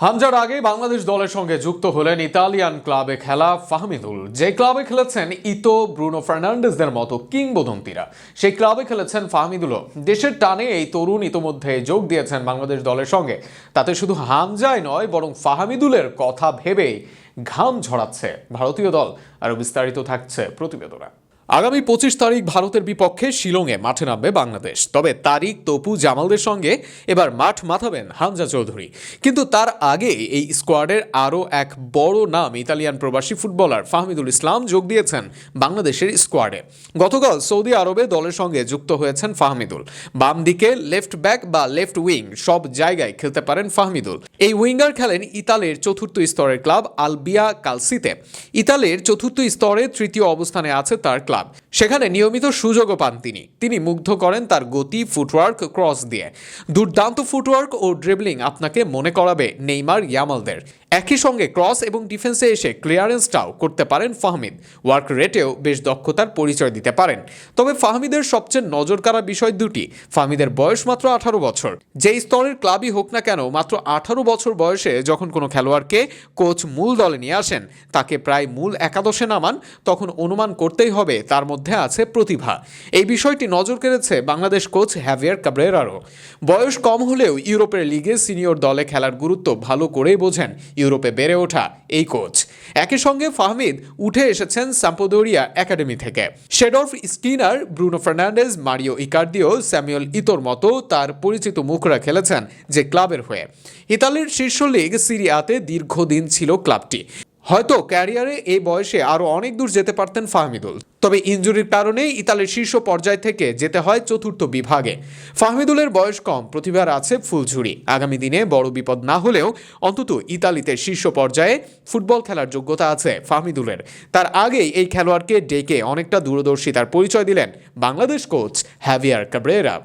হামজার আগে বাংলাদেশ দলের সঙ্গে যুক্ত হলেন ইতালিয়ান ক্লাবে খেলা ফাহমিদুল। যে ক্লাবে খেলেছেন ইতো, ব্রুনো ফার্নান্ডেসদের মতো কিংবদন্তিরা, সেই ক্লাবে খেলেছেন ফাহমিদুলও। দেশের টানে এই তরুণ ইতোমধ্যে যোগ দিয়েছেন বাংলাদেশ দলের সঙ্গে। তাতে শুধু হামজাই নয়, বরং ফাহমিদুলের কথা ভেবেই ঘাম ঝরাচ্ছে ভারতীয় দল। আরও বিস্তারিত থাকছে প্রতিবেদনা। আগামী পঁচিশ তারিখ ভারতের বিপক্ষে শিলংয়ে মাঠে নামবে বাংলাদেশ। তবে তারিক তপু জামালদের সঙ্গে এবার মাঠ মাথাবেন হামজা চৌধুরী। কিন্তু তার আগে এই স্কোয়াডের আরও এক বড় নাম ইতালিয়ান প্রবাসী ফুটবলার ফাহমিদুল ইসলাম যোগ দিয়েছেন বাংলাদেশের স্কোয়াডে। গতকাল সৌদি আরবে দলের সঙ্গে যুক্ত হয়েছেন ফাহমিদুল। বাম দিকে লেফট ব্যাক বা লেফট উইং সব জায়গায় খেলতে পারেন ফাহমিদুল। এই উইঙ্গার খেলেন ইতালির চতুর্থ স্তরের ক্লাব আলবিয়া কালসিতে। ইতালির চতুর্থ স্তরে তৃতীয় অবস্থানে আছে তার ক্লাব। সেখানে নিয়মিত সুযোগও পান তিনি। তিনি মুগ্ধ করেন তার গতি ফুটওয়ার্ক ক্রস দিয়ে। দুর্দান্ত ফুটওয়ার্ক ও ড্রিবলিং আপনাকে মনে করাবে নেইমার ইয়ামালদের। একই সঙ্গে ক্রস এবং ডিফেন্সে এসে ক্লিয়ারেন্সটাও করতে পারেন ফাহমিদ। ওয়ার্ক রেটেও বেশ দক্ষতার পরিচয় দিতে পারেন। তবে ফাহমিদের সবচেয়ে নজর কাড়া বিষয় দুটি, ফাহমিদের বয়স মাত্র আঠারো বছর। যেই স্তরের ক্লাবই হোক না কেন, মাত্র আঠারো বছর বয়সে যখন কোনো খেলোয়াড়কে কোচ মূল দলে নিয়ে আসেন, তাকে প্রায় মূল একাদশে নামান, তখন অনুমান করতেই হবে তার মধ্যে আছে প্রতিভা। এই বিষয়টি নজর কেড়েছে বাংলাদেশ কোচ হ্যাভিয়ার কাবরেরারও বয়স কম হলেও ইউরোপের লিগে সিনিয়র দলে খেলার গুরুত্ব ভালো করেই বোঝেন ইউরোপে বেড়ে ওঠা এই কোচ। একই সঙ্গে ফাহমিদ উঠে এসেছেন সাম্পোদোরিয়া একাডেমি থেকে। Seedorf Skinner Bruno Fernandes Mario ইকার্দিও, Samuel ইতোর মতো তার পরিচিত মুখরা খেলেছেন যে ক্লাবের হয়ে। ইতালির শীর্ষ লীগ সিরিয়াতে দীর্ঘদিন ছিল ক্লাবটি। হয়তো ক্যারিয়ারে এই বয়সে আরও অনেক দূর যেতে পারতেন ফাহমিদুল। তবে ইনজুরির কারণে ইতালির শীর্ষ পর্যায় থেকে যেতে হয় চতুর্থ বিভাগে। ফাহমিদুলের বয়স কম, প্রতিভার আছে ফুলঝুরি আগামী দিনে বড় বিপদ না হলেও অন্তত ইতালিতে শীর্ষ পর্যায়ে ফুটবল খেলার যোগ্যতা আছে ফাহমিদুলের। তার আগেই এই খেলোয়াড়কে ডেকে অনেকটা দূরদর্শিতার পরিচয় দিলেন বাংলাদেশ কোচ হ্যাভিয়ার কাবরেরা